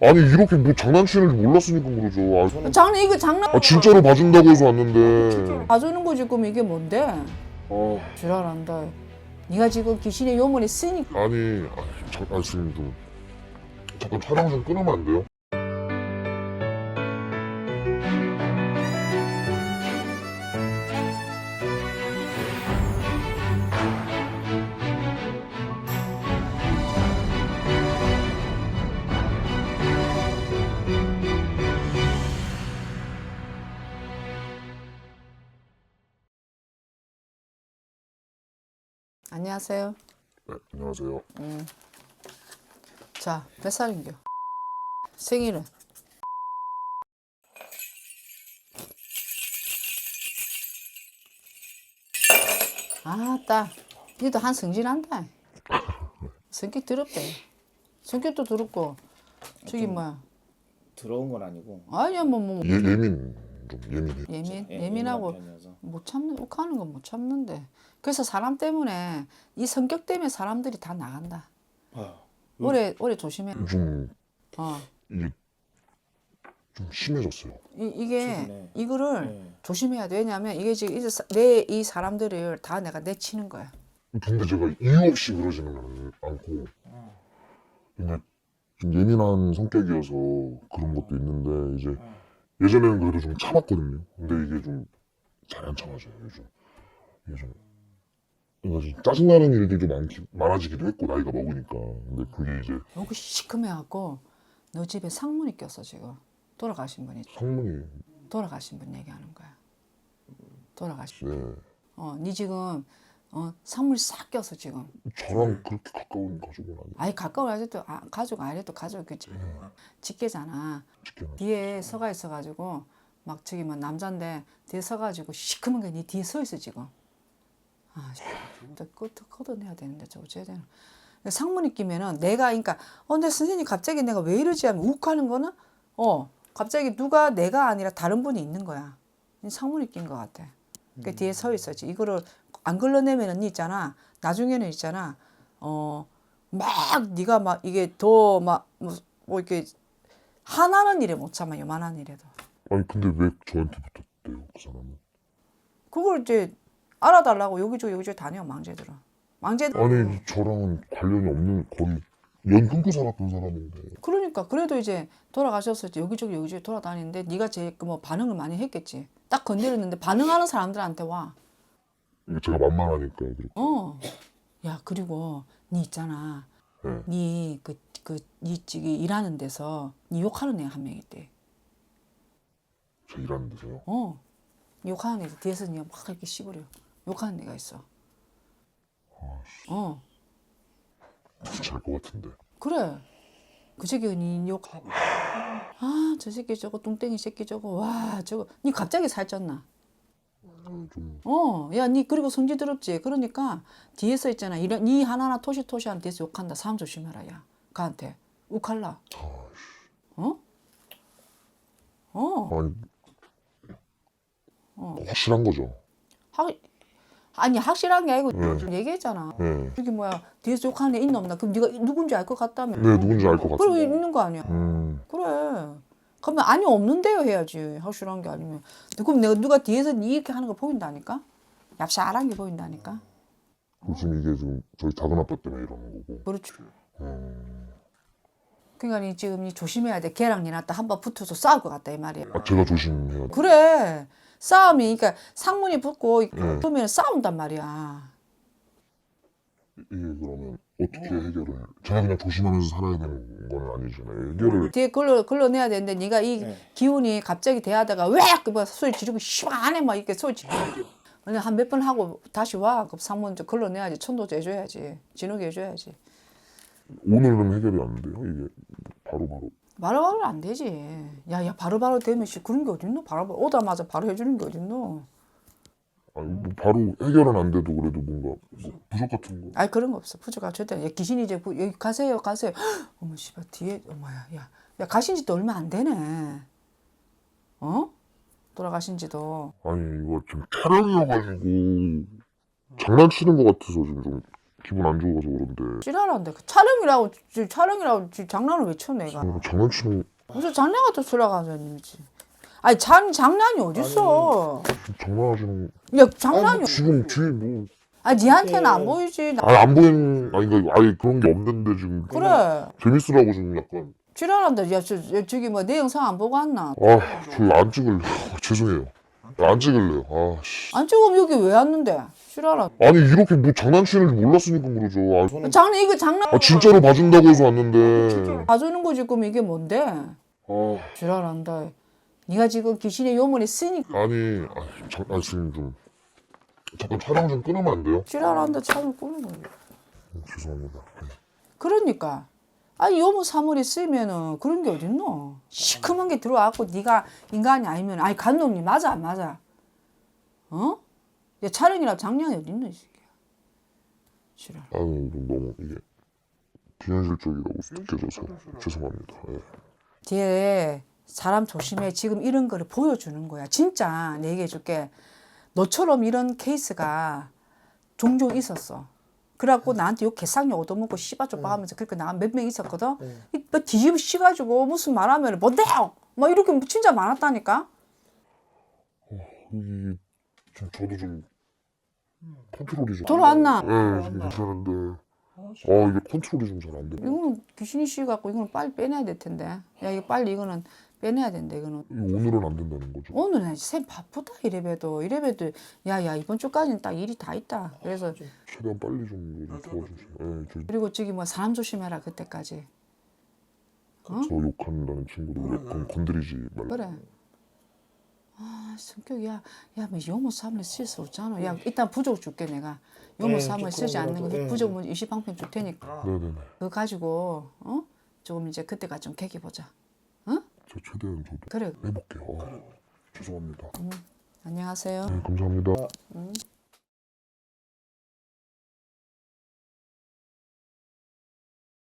아니 이렇게 뭐 장난치는 줄 몰랐으니까 그러죠. 아, 장난 이거 장난 아, 진짜로 봐준다고 해서 왔는데. 봐주는 거지 그럼 이게 뭔데 아, 지랄한다 네가 지금 귀신의 요물에 쓰니까 아니, 아, 자, 아 지금 좀 잠깐 촬영 좀 끊으면 안 돼요? 안녕하세요. 네, 안녕하세요. 자몇 살인겨? 생일은? 아따. 니도 한 성질한다. 성격 더럽대. 성격도 더럽고. 저기 뭐야 들어온 건 아니고. 아니야 뭐 뭐. 예, 예민 좀 예민해. 예민 예- 예민하고. 못 참는 욱하는 건 못 참는데 그래서 사람 때문에 이 성격 때문에 사람들이 다 나간다 아, 오래 오래 조심해 좀 어 이게 좀 심해졌어요. 이, 이게 조심해. 이거를 네. 조심해야 돼 왜냐하면 이게 지금 내이 사람들을 다 내가 내치는 거야 근데 제가 이유 없이 그러지는 않- 않고 근데 좀 예민한 성격이어서 그런 것도 있는데 이제 예전에는 그래도 좀 참았거든요. 근데 이게 좀 잘 안 참아져요 요즘. 요즘 그러니까 좀 짜증나는 일들도 많기, 많아지기도 했고 나이가 먹으니까. 근데 그게 이제 여기 시커매갖고 너 집에 상문이 꼈어 지금. 돌아가신 분이. 상문이. 돌아가신 분 얘기하는 거야. 돌아가신 네. 어네 지금 어 상문이 싹 꼈어 지금. 저랑 그렇게 가까운 가족은 아니 아니 가까운 아직도 아, 가족 아니래도 가족 그 직계잖아. 지켜요. 뒤에 서가 있어가지고 막 저기 뭐 남잔데 뒤에 서가지고 시커먼 게네 뒤에 서 있어 지금. 아 진짜 끝 걷어내야 되는데 저거 쟤야 되나. 상문이 끼면은 내가 그러니까 어 근데 선생님 갑자기 내가 왜 이러지 하면 욱하는 거는 어 갑자기 누가 내가 아니라 다른 분이 있는 거야. 상문이 낀 것 같아. 그 뒤에 서 있었지. 이거를 안 걸러내면은 있잖아. 나중에는 있잖아. 어 막 네가 막 이게 더 막 뭐 이렇게 하나는 일에 못 참아 요만한 일에도. 아니 근데 왜 저한테 붙었대요 그 사람은? 그걸 이제 알아달라고 여기저기 여기저기 다녀 망제들은 망제들. 아니 저랑은 관련이 없는 거의 연 끊고 살았던 사람인데. 그러니까 그래도 이제 돌아가셨을 때 여기저기 여기저기 돌아다니는데 네가 제일 그뭐 반응을 많이 했겠지. 딱 건드렸는데 반응하는 사람들한테 와 이게 제가 만만하니까 그렇게 어. 야, 그리고 니 있잖아. 네. 니그그니 저기 일하는 데서 니 욕하는 애 한 명 있대. 저 일하는 데서요 어. 니 욕하는 애 뒤에서 니가 막 이렇게 씹으려. 욕하는 애가 있어. 어. 진짜 알것 같은데 그래. 그 새끼가 니 욕하고. 아, 저 새끼 저거 뚱땡이 새끼 저거. 와, 저거. 니 갑자기 살쪘나? 좀 어, 야, 니 그리고 성질 더럽지. 그러니까 뒤에서 있잖아. 이런 니 하나하나 토시토시한 뒤에서 욕한다. 사람 조심해라, 야. 가한테. 욱할라. 어? 어. 아니 어. 확실한 거죠 확 아니 확실한 게 아니고 네. 얘기했잖아. 네, 저기 뭐야 뒤에서 욕하는 애 있나 없나? 그럼 네가 누군지 알 것 같다며. 네 누군지 알것 그리고 같은데 있는 거 아니야. 음 그래. 그러면 아니 없는데요 해야지. 확실한 게 아니면. 그럼 내가 누가 뒤에서 니 이렇게 하는 거 보인다니까? 얍샤한 게 보인다니까? 요즘 이게 좀 저희 작은 아빠 때문에 이러는 거고 그렇지. 음, 그러니까 니 지금 니 조심해야 돼. 걔랑 니 나한테 한번 붙어서 싸울 것 같다 이 말이야. 아, 제가 조심해야 돼 그래. 싸움이 그러니까 상문이 붙고 네. 그러면 싸운단 말이야. 이게 그러면 어떻게 해결을 제가 그냥 조심하면서 살아야 되는 건 아니잖아요 해결을 뒤에 걸러 걸러내야 되는데 네가 이 네. 기운이 갑자기 대하다가 왜그뭐 소리 지르고 시원해 막 이렇게 소리 지르고 한몇 번 하고 다시 와. 그럼 상문 좀 걸러내야지. 천도도 해줘야지. 진욱이 해줘야지. 오늘은 해결이 안 돼요 이게 바로바로 바로바로 안 되지. 야, 야, 바로바로 되면 씨 그런 게 어딨노? 바로바로 오자마자 바로 해주는 게 어딨노? 아니 뭐 바로 해결은 안 돼도 그래도 뭔가 뭐 부족 같은 거 아니 그런 거 없어. 푸주가 절대. 야, 귀신이 이제 부- 여기 가세요, 가세요. 헉, 어머 씨발 뒤에 어머야, 야, 야 가신 지도 얼마 안 되네. 어? 돌아가신 지도. 아니 이거 지금 촬영이어가지고 장난치는 것 같아서 지금 좀 기분 안 좋아서 그런데 지랄한데 그 촬영이라고 지- 촬영이라고 지- 장난을 왜 쳐 내가 그냥 장난치는 무슨 장난 같은 소리 하가지고 있지 아니 장, 장난이 어딨어? 장난하시는 야 장난이 지금 뒤에 뭐. 아 니한테는 안 보이지. 나- 아니 안 보이는 아니 그러니까 아예 그런 게 없는데 지금. 그래. 재밌으라고 지금 약간. 지랄한다. 야 저, 저, 저기 뭐 내 영상 안 보고 왔나? 아저 안 찍을래 요. 죄송해요. 안 찍을래요. 아 씨. 안 찍으면 여기 왜 왔는데? 지랄한. 아니 이렇게 뭐 장난치는 줄 몰랐으니까 그러죠. 아, 장난 이거 장난. 아, 진짜로 봐준다고 해서 왔는데. 봐주는 거지 그럼 이게 뭔데? 아. 지랄한다 네가 지금 귀신의 요문에 쓰니까 아니 아, 장, 아 지금 좀 잠깐 촬영 좀 끊으면 안 돼요? 지랄한다 참을 꾸는 거야 음, 죄송합니다 네. 그러니까 아니 요무 사물이 쓰면은 그런 게 어딨노 시커먼 게 들어와갖고 네가 인간이 아니면 아니 감독님 맞아 안 맞아 어? 야 촬영이라 장난이 어딨노 이 새끼야 지랄 아유 좀 너무 이게 비현실적이라고 느껴져서 죄송합니다 예. 뒤에 사람 조심해. 지금 이런 거를 보여주는 거야. 진짜 내 얘기해 줄게. 너처럼 이런 케이스가 종종 있었어. 그래갖고 나한테 욕 개쌍욕 얻어먹고 씨바쪼빠 하면서 그렇게 나몇명 있었거든? 이- 뭐 뒤집어 씌가지고 무슨 말하면 뭔데요? 막 이렇게 진짜 많았다니까? 이좀 저도 좀 컨트롤이 좀 돌아왔나? 예좀 괜찮은데. 아 이게 컨트롤이 좀 잘 안 돼요 이거는 귀신이 씌갖고 이거는 빨리 빼내야 될 텐데. 야 이거 빨리 이거는 빼내야 된다 이거는 이거 오늘은 안 된다는 거죠. 오늘은 쌤 바쁘다 이래봬도. 이래봬도 야야 이번 주까지는 딱 일이 다 있다. 그래서 최대한 빨리 좀좀 도와주세요. 예, 저, 그리고 저기 뭐 사람 조심해라 그때까지. 저 욕한다는 친구도 약간 건드리지 말라 그래. 아 성격이 야야뭐 요모 삼을 쓸수 없잖아. 야 일단 부족 줄게 내가. 요모 네, 삼을 쓰지 조금 않는 거 그래도, 네. 부족 뭐 20방편 줄 테니까. 네네네. 그거 가지고 어? 조금 이제 그때가 좀 계기 보자 저 최대한 저도 그래 해볼게요. 아, 죄송합니다. 안녕하세요. 네, 감사합니다. 음.